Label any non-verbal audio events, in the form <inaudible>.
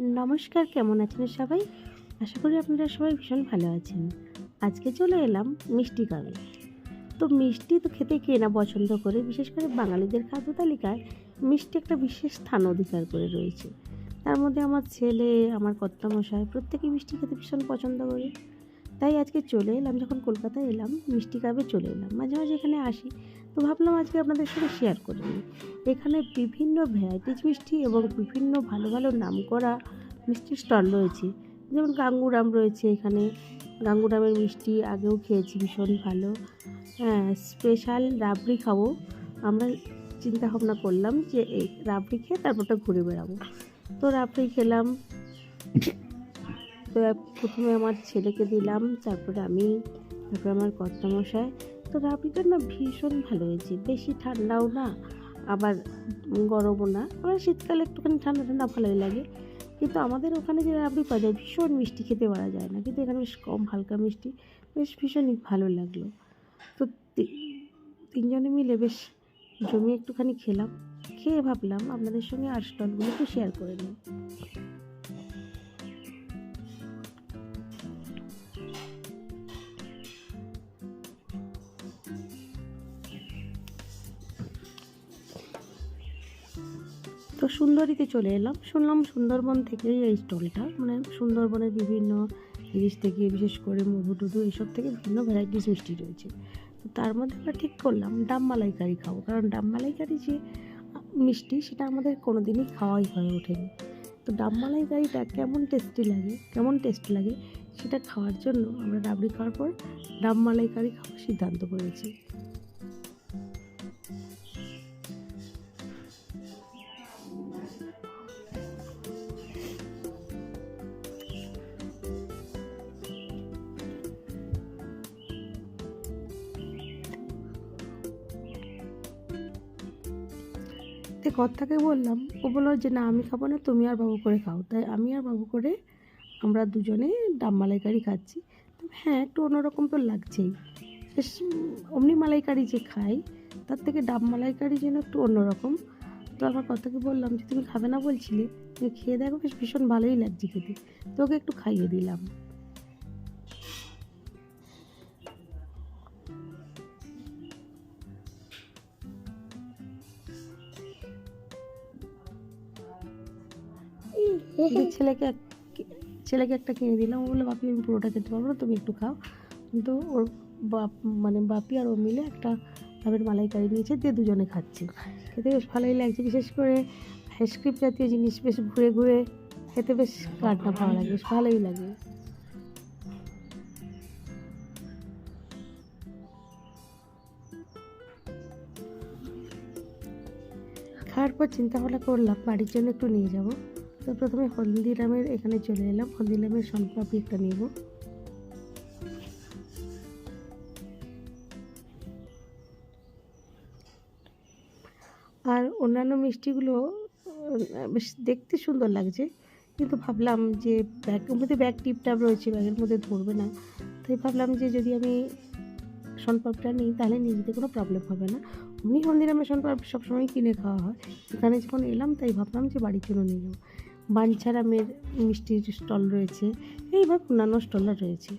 নমস্কার, কেমন আছেন সবাই? আশা করি আপনারা সবাই ভীষণ ভালো আছেন। আজকে চলে এলাম মিষ্টি কাবে তো মিষ্টি তো খেতে কে না পছন্দ করে? বিশেষ করে বাঙালিদের খাদ্য তালিকায় মিষ্টি একটা বিশেষ স্থান অধিকার করে রয়েছে। তার মধ্যে আমার ছেলে, আমার কর্তামশাই প্রত্যেকেই মিষ্টি খেতে ভীষণ পছন্দ করে। তাই আজকে চলে এলাম, যখন কলকাতায় এলাম, মিষ্টি কাবে চলে এলাম। মাঝে মাঝে এখানে আসি। তো ভাবলাম আজকে আপনাদের সঙ্গে শেয়ার করে নিই। এখানে বিভিন্ন ভ্যারাইটিজ মিষ্টি এবং বিভিন্ন ভালো ভালো নাম করা মিষ্টির স্টল রয়েছে। যেমন গাঙ্গুরাম রয়েছে এখানে। গাঙ্গুরামের মিষ্টি আগেও খেয়েছি, ভীষণ ভালো। হ্যাঁ স্পেশাল রাবড়ি খাব। আমরা চিন্তা ভাবনা করলাম যে এই রাবড়ি খেয়ে তারপরটা ঘুরে বেড়াবো। তো রাবড়ি খেলাম। তো প্রথমে আমার ছেলেকে দিলাম, তারপরে আমি, তারপরে আমার কর্তামশাই। তো রাবড়িটা না ভীষণ ভালো হয়েছে, বেশি ঠান্ডাও না, আবার গরমও না। আবার শীতকালে একটুখানি ঠান্ডা ঠান্ডা ভালোই লাগে। কিন্তু আমাদের ওখানে যে রাবড়ি পাওয়া যায়, ভীষণ মিষ্টি খেতে পারা যায় না। কিন্তু এখানে বেশ কম হালকা মিষ্টি, বেশ ভীষণই ভালো লাগল। তো তিনজনে মিলে বেশ জমি একটুখানি খেলাম। খেয়ে ভাবলাম আপনাদের সঙ্গে আর স্টলগুলো একটু শেয়ার করে নিই। তো সুন্দরীতে চলে এলাম। শুনলাম সুন্দরবন থেকেই এই স্টলটা মানে সুন্দরবনের বিভিন্ন জিনিস থেকে, বিশেষ করে মধু টুধু এইসব থেকে বিভিন্ন ভ্যারাইটিস মিষ্টি রয়েছে। তো তার মধ্যে আমরা ঠিক করলাম, ডাব মালাইকারি খাব। কারণ ডাব মালাইকারি যে মিষ্টি, সেটা আমাদের কোনো দিনই খাওয়াই হয়ে ওঠেনি। তো ডাব মালাইকারিটা কেমন টেস্টি লাগে, কেমন টেস্ট লাগে, সেটা খাওয়ার জন্য আমরা ডাবড়ি খাওয়ার পর ডাব মালাইকারি খাওয়ার সিদ্ধান্ত করেছি। তো কর্তাকে বললাম, ও বলল যে, না, আমি খাব না, তুমি আর বাবু করে খাও। তাই আমি আর বাবু করে আমরা দুজনে ডাব মালাইকারি খাচ্ছি। তো হ্যাঁ একটু অন্যরকম তো লাগছেই। বেশ, অমনি মালাইকারি যে খাই, তার থেকে ডাব মালাইকারি যেন একটু অন্যরকম। তো আমার কর্তাকে বললাম যে, তুমি খাবে না? বলছিলে। তুমি খেয়ে দেখো, বেশ ভীষণ ভালোই লাগছে খেতে। তো ওকে একটু খাইয়ে দিলাম। <laughs> ছেলেকে ছেলেকে একটা কিনে দিলাম ও বলল বাপি আমি পুরোটা খেতে পারব না তুমি একটু খাও। কিন্তু ওর বাপ মানে বাপি আর ও মিলে একটা ডাবের মালাইকারি নিয়েছে দিয়ে দুজনে খাচ্ছে। খেতে বেশ ভালোই লাগছে বিশেষ করে আইসক্রিম জাতীয় জিনিস বেশ ঘুরে ঘুরে খেতে বেশ কাটনা ভালো লাগে বেশ ভালোই লাগে। খাওয়ার পর চিন্তা ভাবনা করলাম বাড়ির জন্য একটু নিয়ে যাব। তো প্রথমে হলদিরামের এখানে চলে এলাম। হলদিরামের সনপাপড়ি একটা নেব। আর অন্যান্য মিষ্টিগুলো বেশ দেখতে সুন্দর লাগছে। কিন্তু ভাবলাম যে ব্যাগের মধ্যে ব্যাগ টিপটাপ রয়েছে ব্যাগের মধ্যে ধরবে না। তাই ভাবলাম যে যদি আমি সনপাপড়িটা নিই, তাহলে যেতে কোনো প্রবলেম হবে না। এমনি হলদিরামের সনপাপড়ি সবসময় কিনে খাওয়া হয়। এখানে যখন এলাম, তাই ভাবলাম যে বাড়ির জন্য নিয়ে যাব বাঞ্ছারামের মিষ্টির স্টল রয়েছে। এইভাবে অন্যান্য স্টলও রয়েছে।